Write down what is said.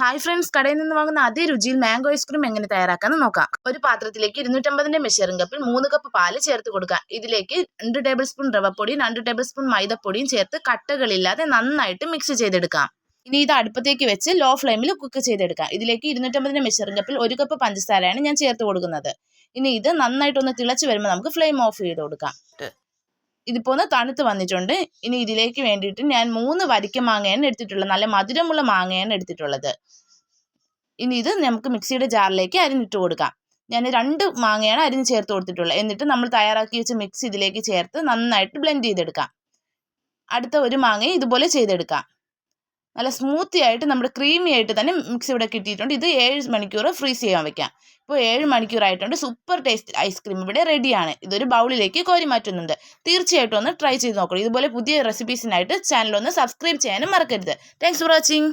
Hi friends കടയിൽ നിന്ന് വാങ്ങുന്ന അതേ രുചിയിൽ മാംഗോ ഐസ്ക്രീം എങ്ങനെ തയ്യാറാക്കാമെന്ന് നോക്കാം. ഒരു പാത്രത്തിലേക്ക് ഇരുന്നൂറ്റമ്പതിന്റെ മെഷറിംഗ് കപ്പിൽ മൂന്ന് കപ്പ് പാൽ ചേർത്ത് കൊടുക്കുക. ഇതിലേക്ക് രണ്ട് ടേബിൾ സ്പൂൺ റവപ്പൊടിയും രണ്ട് ടേബിൾ സ്പൂൺ മൈദപ്പൊടിയും ചേർത്ത് കട്ടകളില്ലാതെ നന്നായിട്ട് മിക്സ് ചെയ്തെടുക്കാം. ഇനി ഇത് അടുപ്പത്തേക്ക് വെച്ച് ലോ ഫ്ലെയിമിൽ കുക്ക് ചെയ്തെടുക്കാം. ഇതിലേക്ക് ഇരുന്നൂറ്റമ്പതിന്റെ മെഷറിംഗ് കപ്പിൽ ഒരു കപ്പ് പഞ്ചസാരയാണ് ഞാൻ ചേർത്ത് കൊടുക്കുന്നത്. ഇനി ഇത് നന്നായിട്ടൊന്ന് തിളച്ച് വരുമ്പോൾ നമുക്ക് ഫ്ലെയിം ഓഫ് ചെയ്ത് കൊടുക്കാം. ഇതിപ്പോൾ ഒന്ന് തണുത്ത് വന്നിട്ടുണ്ട്. ഇനി ഇതിലേക്ക് വേണ്ടിയിട്ട് ഞാൻ മൂന്ന് വരിക്ക മാങ്ങയാണ് എടുത്തിട്ടുള്ളത്. നല്ല മധുരമുള്ള മാങ്ങയാണ് എടുത്തിട്ടുള്ളത്. ഇനി ഇത് നമുക്ക് മിക്സിയുടെ ജാറിലേക്ക് അരിഞ്ഞിട്ട് കൊടുക്കാം. ഞാൻ രണ്ട് മാങ്ങയാണ് അരിഞ്ഞ് ചേർത്ത് കൊടുത്തിട്ടുള്ളത്. എന്നിട്ട് നമ്മൾ തയ്യാറാക്കി വെച്ച മിക്സ് ഇതിലേക്ക് ചേർത്ത് നന്നായിട്ട് ബ്ലെൻഡ് ചെയ്തെടുക്കാം. അടുത്ത ഒരു മാങ്ങയും ഇതുപോലെ ചെയ്തെടുക്കാം. നല്ല സ്മൂത്തി ആയിട്ട് നമ്മുടെ ക്രീമി ആയിട്ട് തന്നെ മിക്സ് ഇവിടെ കിട്ടിയിട്ടുണ്ട്. ഇത് ഏഴ് മണിക്കൂർ ഫ്രീസ് ചെയ്യാൻ വെക്കാം. ഇപ്പോൾ ഏഴ് മണിക്കൂറായിട്ടുണ്ട് സൂപ്പർ ടേസ്റ്റ് ഐസ്ക്രീം ഇവിടെ റെഡിയാണ് ഇതൊരു ബൗളിലേക്ക് കോരി മാറ്റുന്നുണ്ട്. തീർച്ചയായിട്ടും ഒന്ന് ട്രൈ ചെയ്ത് നോക്കണം. ഇതുപോലെ പുതിയ റെസിപ്പീസിനായിട്ട് ചാനൽ ഒന്ന് സബ്സ്ക്രൈബ് ചെയ്യാനും മറക്കരുത്. Thanks for watching